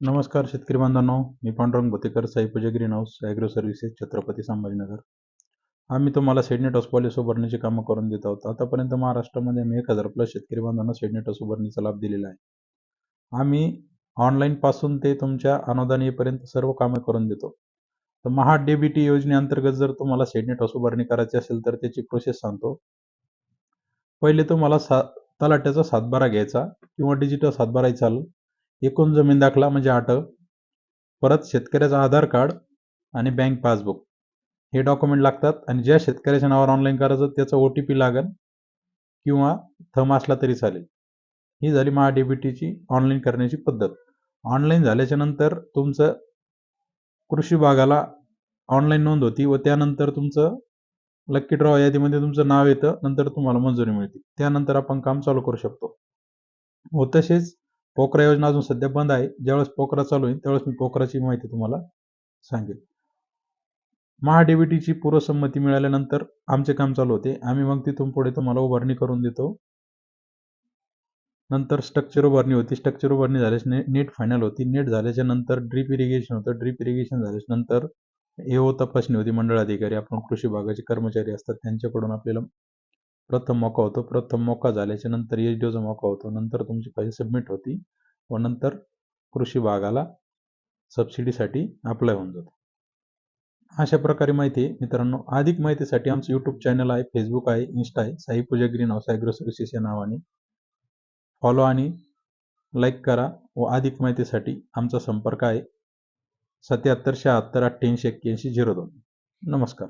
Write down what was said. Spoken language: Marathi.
नमस्कार शेतकरी बांधवांनो मी Pandurang Bhotekar Sai Pooja green house agro services Chhatrapati Sambhajinagar. आम्ही तुम्हाला सेडनेट हाऊस पॉलिस उभारण्याची कामं करून देत आहोत. आतापर्यंत महाराष्ट्रामध्ये आम्ही एक हजार प्लस शेतकरी बांधवांना सेडनेट हाऊस उभारणीचा लाभ दिलेला आहे. आम्ही ऑनलाईनपासून ते तुमच्या अनुदानीपर्यंत सर्व कामं करून देतो. तर महा डी योजनेअंतर्गत जर तुम्हाला सेडनेट हाऊस उभारणी करायची असेल तर त्याची प्रोसेस सांगतो. पहिले तुम्हाला सा तलाट्याचा सातबारा घ्यायचा किंवा डिजिटल सातबाराही चालेल. एकूण जमीन दाखला म्हणजे आठ. परत शेतकऱ्याचं आधार कार्ड आणि बँक पासबुक. हे डॉक्युमेंट लागतात आणि ज्या शेतकऱ्याच्या नावावर ऑनलाईन करायचं त्याचा ओ टी पी लागेल किंवा थम असला तरी चालेल. ही झाली महा डी बी टीची ऑनलाईन करण्याची पद्धत. ऑनलाईन झाल्याच्यानंतर तुमचं कृषी भागाला ऑनलाईन नोंद होती व त्यानंतर तुमचं लक्की ड्रॉ यादीमध्ये तुमचं नाव येतं नंतर तुम्हाला मंजुरी मिळते. त्यानंतर आपण काम चालू करू शकतो. व तसेच पोकरा योजना अजून सध्या बंद आहे. ज्यावेळेस पोकरा चालू होईल त्यावेळेस मी पोकराची माहिती तुम्हाला सांगेल. महाडीबीटीची पूर्वसंमती मिळाल्यानंतर आमचे काम चालू होते. आम्ही मग तिथून पुढे तुम्हाला उभारणी करून देतो. नंतर स्ट्रक्चर उभारणी होती. स्ट्रक्चर उभारणी झाल्यास ने नेट फायनल होती. नेट झाल्याच्यानंतर ड्रीप इरिगेशन होतं. ड्रीप इरिगेशन झाल्याच्यानंतर एओ तपासणी होती. मंडळ अधिकारी आपण कृषी भागाचे कर्मचारी असतात त्यांच्याकडून आपल्याला प्रथम मोका होतो. प्रथम मोका झाल्याच्यानंतर एच डी ओचा मोका होतो. नंतर तुमची फाईल सबमिट होती व नंतर कृषी भागाला सबसिडीसाठी अप्लाय होऊन जातो. अशा प्रकारे माहिती आहे. मित्रांनो अधिक माहितीसाठी आमचं यूट्यूब चॅनल आहे फेसबुक आहे इन्स्टा आहे. Sai Pooja green house agro services या नावाने. फॉलो आणि लाईक करा व अधिक माहितीसाठी आमचा संपर्क आहे. सत्याहत्तर शहात्तर अठ्ठ्याऐंशी एक्क्याऐंशी झिरो दोन. नमस्कार.